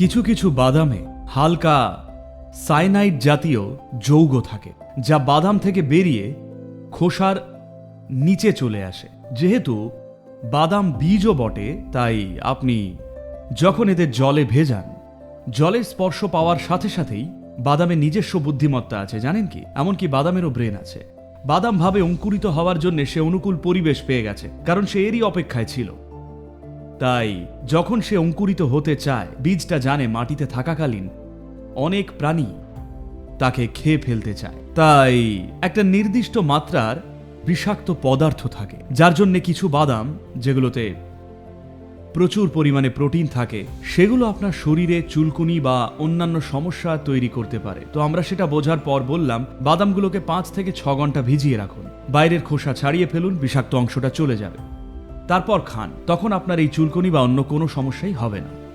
কিছু কিছু বাদামে হালকা সাইনাইড জাতীয় যৌগ থাকে, যা বাদাম থেকে বেরিয়ে খোসার নিচে চলে আসে। যেহেতু বাদাম বীজও বটে, তাই আপনি যখন এদের জলে ভেজান, জলের স্পর্শ পাওয়ার সাথে সাথেই বাদামের নিজস্ব বুদ্ধিমত্তা আছে, জানেন কি? এমনকি বাদামেরও ব্রেন আছে। বাদাম ভাবে অঙ্কুরিত হওয়ার জন্য সে অনুকূল পরিবেশ পেয়ে গেছে, কারণ সে এরই অপেক্ষায় ছিল। তাই যখন সে অঙ্কুরিত হতে চায়, বীজটা জানে মাটিতে থাকাকালীন অনেক প্রাণী তাকে খেয়ে ফেলতে চায়। তাই একটা নির্দিষ্ট মাত্রার বিষাক্ত পদার্থ থাকে, যার জন্য কিছু বাদাম, যেগুলোতে প্রচুর পরিমাণে প্রোটিন থাকে, সেগুলো আপনার শরীরে চুলকুনি বা অন্যান্য সমস্যা তৈরি করতে পারে। তো আমরা সেটা বোঝার পর বললাম, বাদামগুলোকে পাঁচ থেকে ছ ঘণ্টা ভিজিয়ে রাখুন। বাইরের খোসা ছাড়িয়ে ফেলুন, বিষাক্ত অংশটা চলে যাবে। তারপর খান তখন আপনার এই চুলকনি বা অন্য কোনো সমস্যাই হবে না।